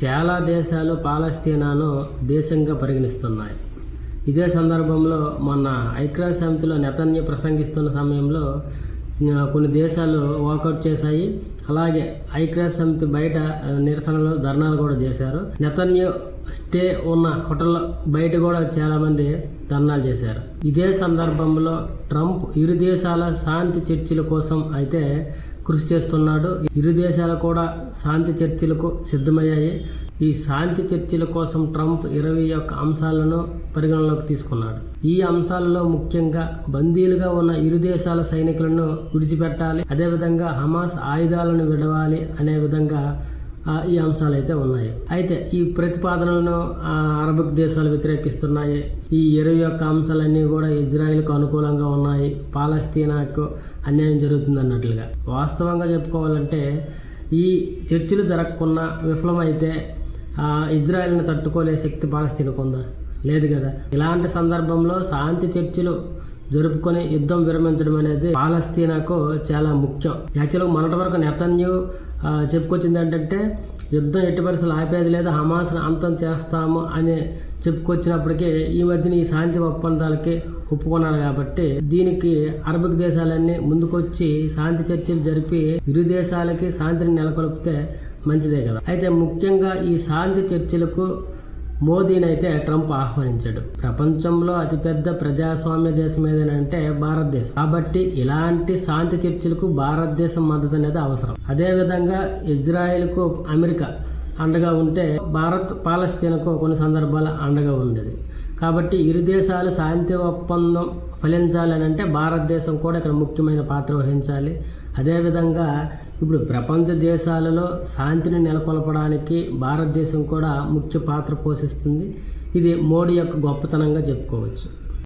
చాలా దేశాలు పాలస్తీనాను దేశంగా పరిగణిస్తున్నాయి. ఇదే సందర్భంలో మొన్న ఐక్యరాజ్యసమితిలో నెతన్య ప్రసంగిస్తున్న సమయంలో కొన్ని దేశాలు వాకౌట్ చేశాయి. అలాగే ఐక్యరాజ్యసమితి బయట నిరసనలు ధర్నాలు కూడా చేశారు. నెతన్య స్టే ఉన్న హోటల్ బయట కూడా చాలామంది ధర్నాలు చేశారు. ఇదే సందర్భంలో ట్రంప్ ఇరు దేశాల శాంతి చర్చల కోసం అయితే కృషి చేస్తున్నాడు. ఇరు దేశాలు కూడా శాంతి చర్చలకు సిద్ధమయ్యాయి. ఈ శాంతి చర్చల కోసం ట్రంప్ ఇరవై ఒక్క అంశాలను పరిగణలోకి తీసుకున్నాడు. ఈ అంశాలలో ముఖ్యంగా బందీలుగా ఉన్న ఇరు దేశాల సైనికులను విడిచిపెట్టాలి. అదేవిధంగా హమాస్ ఆయుధాలను విడవాలి అనే విధంగా ఈ అంశాలు అయితే ఉన్నాయి. అయితే ఈ ప్రతిపాదనలను అరబిక్ దేశాలు వ్యతిరేకిస్తున్నాయి. ఈ ఇరవై యొక్క అంశాలన్నీ కూడా ఇజ్రాయెల్కు అనుకూలంగా ఉన్నాయి. పాలస్తీనాకు అన్యాయం జరుగుతుంది అన్నట్లుగా. వాస్తవంగా చెప్పుకోవాలంటే ఈ చర్చలు జరగకుండా విఫలమైతే ఇజ్రాయిల్ని ఇజ్రాయెల్ని తట్టుకోలే శక్తి పాలస్తీనకు ఉందా లేదు కదా. ఇలాంటి సందర్భంలో శాంతి చర్చలు జరుపుకొని యుద్ధం విరమించడం అనేది పాలస్తీనాకు చాలా ముఖ్యం. యాక్చువల్గా మొన్నటి వరకు నెతన్యూ చెప్పుకొచ్చింది ఏంటంటే యుద్ధం ఎట్టి పరిస్థితులు ఆపేది లేదా హమాస్ను అంతం చేస్తాము అని చెప్పుకొచ్చినప్పటికీ ఈ మధ్యన ఈ శాంతి ఒప్పందాలకి ఒప్పుకున్నారు కాబట్టి దీనికి అరబిక్ దేశాలన్నీ ముందుకొచ్చి శాంతి చర్చలు జరిపి ఇరు దేశాలకి శాంతిని నెలకొల్పితే మంచిదే కదా. అయితే ముఖ్యంగా ఈ శాంతి చర్చలకు మోదీనైతే ట్రంప్ ఆహ్వానించాడు. ప్రపంచంలో అతిపెద్ద ప్రజాస్వామ్య దేశం ఏదనంటే భారతదేశం. కాబట్టి ఇలాంటి శాంతి చర్చలకు భారతదేశం మద్దతు అనేది అవసరం. అదేవిధంగా ఇజ్రాయెల్కు అమెరికా అండగా ఉంటే భారత్ పాలస్తీన్కు కొన్ని సందర్భాల అండగా ఉండేది. కాబట్టి ఇరు దేశాలు శాంతి ఒప్పందం ఫలించాలి అని అంటే భారతదేశం కూడా ఇక్కడ ముఖ్యమైన పాత్ర వహించాలి. అదేవిధంగా ఇప్పుడు ప్రపంచ దేశాలలో శాంతిని నెలకొల్పడానికి భారతదేశం కూడా ముఖ్య పాత్ర పోషిస్తుంది. ఇది మోడీ యొక్క గొప్పతనంగా చెప్పుకోవచ్చు.